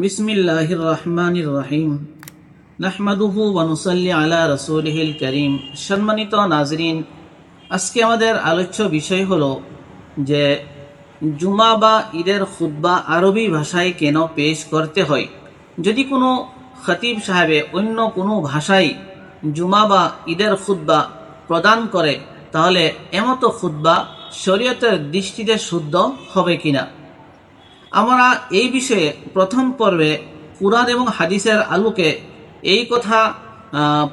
বিসমিল্লাহির রহমানির রহিম নাহমাদুহু ওয়ানুসাল্লি আলা রসুলহিল করিম। সম্মানিত নাজরিন, আজকে আমাদের আলোচ্য বিষয় হলো যে জুমা বা ঈদের খুদ্া আরবি ভাষায় কেন পেশ করতে হয়? যদি কোনো খতিব সাহেবে অন্য কোনো ভাষায় জুমা বা ঈদের খুদ্া প্রদান করে, তাহলে এমতো খুদ্া শরীয়তের দৃষ্টিতে শুদ্ধ হবে কিনা? আমরা এই বিষয়ে প্রথম পর্বে কুরআন এবং হাদিসের আলোকে এই কথা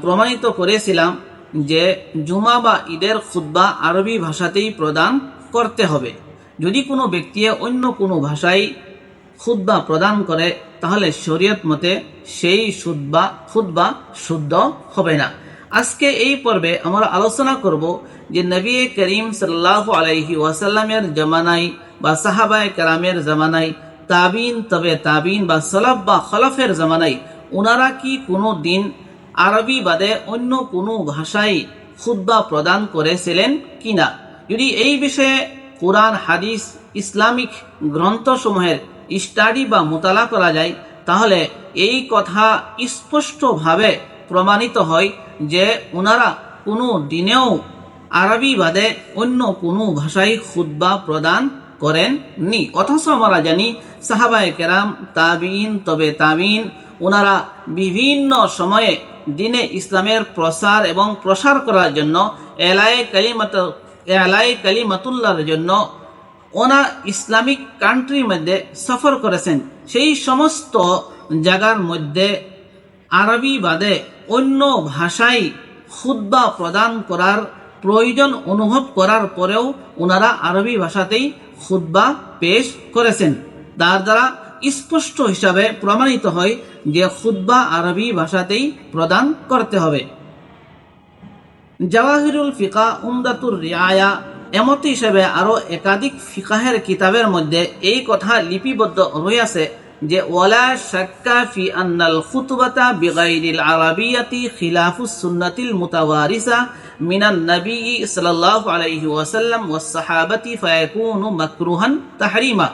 প্রমাণিত করেছিলাম যে জুমা বা ঈদের খুদ্া আরবি ভাষাতেই প্রদান করতে হবে। যদি কোনো ব্যক্তি অন্য কোনো ভাষায় খুদ্া প্রদান করে, তাহলে শরীয়ত মতে সেই সুদ্বা খুদ্া শুদ্ধ হবে না। আজকে এই পর্বে আমরা আলোচনা করব যে নবী করিম সাল্লাহ আলাইহি ওয়াসাল্লামের জমানায় বা সাহাবায় কারামের জামানায়, তাবিন তবে তাবিন বা সলাফ বা খলফের জামানায় ওনারা কি কোনো দিন আরবি বাদে অন্য কোনো ভাষায় খুদ্া প্রদান করেছিলেন কিনা? যদি এই বিষয়ে কোরআন, হাদিস, ইসলামিক গ্রন্থসমূহের স্টাডি বা মোতালা করা যায়, তাহলে এই কথা স্পষ্টভাবে প্রমাণিত হয় যে ওনারা কোনো দিনেও আরবি বাদে অন্য কোনো ভাষায় খুদ্া প্রদান করেননি। অথচ আমরা জানি সাহাবায় কেরাম তাবিন তবে তাবিন ওনারা বিভিন্ন সময়ে দিনে ইসলামের প্রসার এবং প্রসার করার জন্য, এলাই কালিমাত, এলাই কালিমাতুল্লাহর জন্য ওনা ইসলামিক কান্ট্রির মধ্যে সফর করেছেন। সেই সমস্ত জায়গার মধ্যে আরবি বাদে অন্য ভাষায় খুদ্া প্রদান করার প্রয়োজন অনুভব করার পরেও ওনারা আরবি ভাষাতেই খুদ্া পেশ করেছেন। তার দ্বারা স্পষ্ট হিসাবে প্রমাণিত হয় যে খুদ্া আরবি ভাষাতেই প্রদান করতে হবে। জাওয়াহিরুল ফিকা উমদাতুর রিয়ায়া এমত হিসেবে আরও একাধিক ফিকাহের কিতাবের মধ্যে এই কথা লিপিবদ্ধ রয়েছে যে, ওয়ালা শাক্কা ফি আন্নাল খুতবাতা বিগাইরিল আরাবিয়াতি খিলাফুস সুন্নাতিল মুতাওয়ারিসা মিনান নবী সাল্লাল্লাহু আলাইহি ওয়াসাল্লাম ওয়াস সাহাবাতি ফায়াকুনু মাকরুহান তাহরিমা।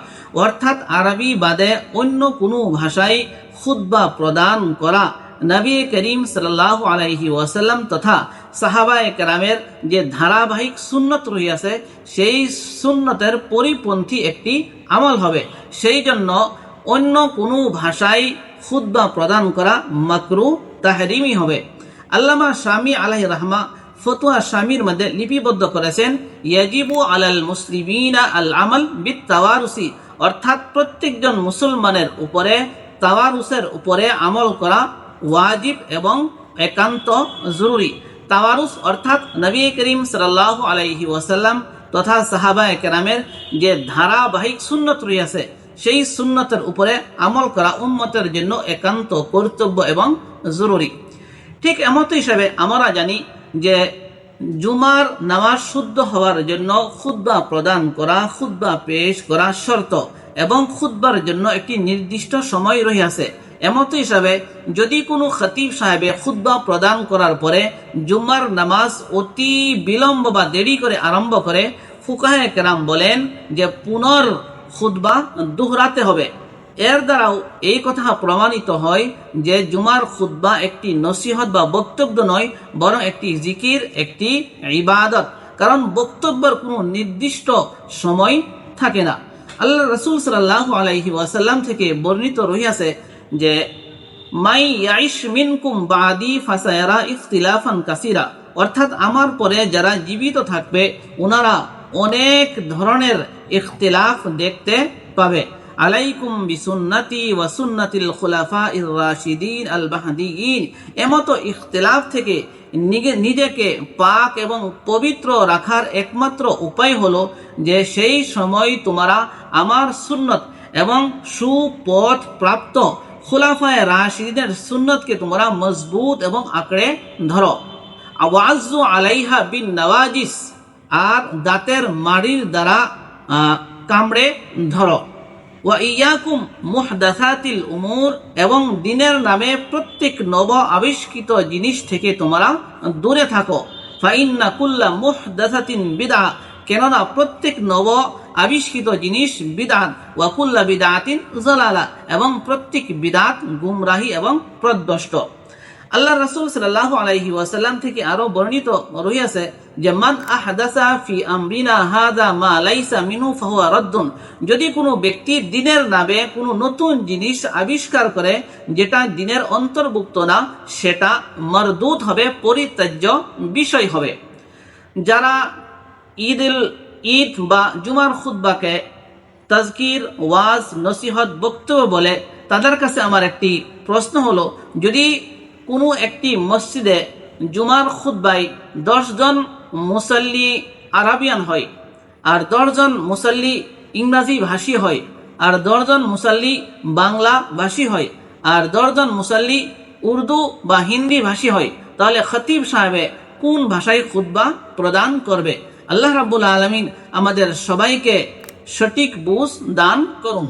অর্থাৎ আরবি বাদে অন্য কোনো ভাষায় খুতবা প্রদান করা নবী করিম সাল্লাহ আলাইহি ওয়াসাল্লাম তথা সাহাবায়ে কেরামের যে ধারাবাহিক সুন্নত রহিয়াছে, সেই সুন্নতের পরিপন্থী একটি আমল হবে। সেই জন্য অন্য কোনো ভাষায় খুদ্া প্রদান করা মাকরু তাহরিমি হবে। আল্লামা স্বামী আলাহ রহমা ফতুয়া স্বামীর মধ্যে লিপিবদ্ধ করেছেন, ইয়াজিবু আলাল মুসলিমিনা আল আমল তাওয়ারুসি। অর্থাৎ প্রত্যেকজন মুসলমানের উপরে, তাওয়ারুসের উপরে আমল করা ওয়াজিব এবং একান্ত জরুরি। তাওয়ারুস অর্থাৎ নবী করিম সাল্লাহ আলাইহি ওয়াসাল্লাম তথা সাহাবা একরামের যে ধারাবাহিক সুন্নত রয়েছে, সেই সুন্নতের উপরে আমল করা উন্মতের জন্য একান্ত কর্তব্য এবং জরুরি। ঠিক এমত হিসাবে আমরা জানি যে জুমার নামাজ শুদ্ধ হওয়ার জন্য খুদ্া প্রদান করা খুদ্া পেশ করা শর্ত এবং খুদ্বার জন্য একটি নির্দিষ্ট সময় রহিয়াছে। এমত হিসাবে যদি কোনো খতিব সাহেবে খুদ্া প্রদান করার পরে জুম্মার নামাজ অতি বিলম্ব বা দেরি করে আরম্ভ করে, ফুকাহে কেরাম বলেন যে পুনর খুদ্া দুহরাতে হবে। এর দ্বারাও এই কথা প্রমাণিত হয় যে জুমার খুদ্া একটি নসিহত বা বক্তব্য নয়, বরং একটি জিকির, একটি ইবাদত। কারণ বক্তব্যের কোনো নির্দিষ্ট সময় থাকে না। আল্লাহ রসুল সাল্লাহ আলাইহি ওয়াসাল্লাম থেকে বর্ণিত রহিয়াছে যে, মাই ইয়াইশ মিনকুম বাদি ফাসায়ারা ইখতিলাফান কাসিরা। অর্থাৎ আমার পরে যারা জীবিত থাকবে ওনারা অনেক ধরনের ইখতিলাফ দেখতে পাবে। আলাইকুম বিসুন্নতি ওয়া সুন্নাতিল খুলাফা ইর রাশিদিন আল বাহদিয়িন। এমতো ইখতিলাফ থেকে নিজে- নিজেকে পাক এবং পবিত্র রাখার একমাত্র উপায় হলো যে সেই সময় তোমরা আমার সুন্নত এবং সুপথ প্রাপ্ত খুলাফায় রাশিদের সুন্নতকে তোমরা মজবুত এবং আঁকড়ে ধরো। আওয়াজু আলাইহা বিন নওয়াজিস, আর দাঁতের মাড়ির দ্বারা কামড়ে ধরো। ওয়া ইয়াকুম মুহদাসাতিল উমুর, এবং দিনের নামে প্রত্যেক নব আবিষ্কৃত জিনিস থেকে তোমরা দূরে থাকো। ফাইন্না কুল্লা মুহদাসাতিন বিদা কেননা প্রত্যেক নব আবিষ্কৃত জিনিস বিদাত ওয়াকুল্লা বিদাতিন জলালা, এবং প্রত্যেক বিদাত গুমরাহি এবং প্রদ্বষ্ট আল্লাহ রাসূল সাল্লাল্লাহু আলাইহি ওয়াসাল্লাম থেকে আরও বর্ণিত রহিয়াছে যে, মান আহদাসা ফি আমরিনা হাদা মা লাইসা মিনু ফাহুয়া রাদ্দুন। যদি কোনো ব্যক্তি দিনের নামে কোনো নতুন জিনিস আবিষ্কার করে যেটা দিনের অন্তর্ভুক্ত না, সেটা মরদুত হবে, পরিত্যাজ্য বিষয় হবে। যারা ঈদুল, ঈদ বা জুমার খুদ্বাকে তাজকির, ওয়াজ, নসিহত, বক্তব্য বলে, তাদের কাছে আমার একটি প্রশ্ন হলো, যদি কোনো একটি মসজিদে জুমার খুদ্বায় দশজন মুসল্লি আরাবিয়ান হয় আর দশজন মুসল্লি ইংরাজি ভাষী হয় আর দশজন মুসল্লি বাংলা ভাষী হয় আর দশজন মুসল্লি উর্দু বা হিন্দি ভাষী হয়। তাহলে খতিব সাহেবে কোন ভাষায় খুদ্া প্রদান করবে? আল্লাহ রাবুল আলমিন আমাদের সবাইকে সঠিক বুঝ দান করুন।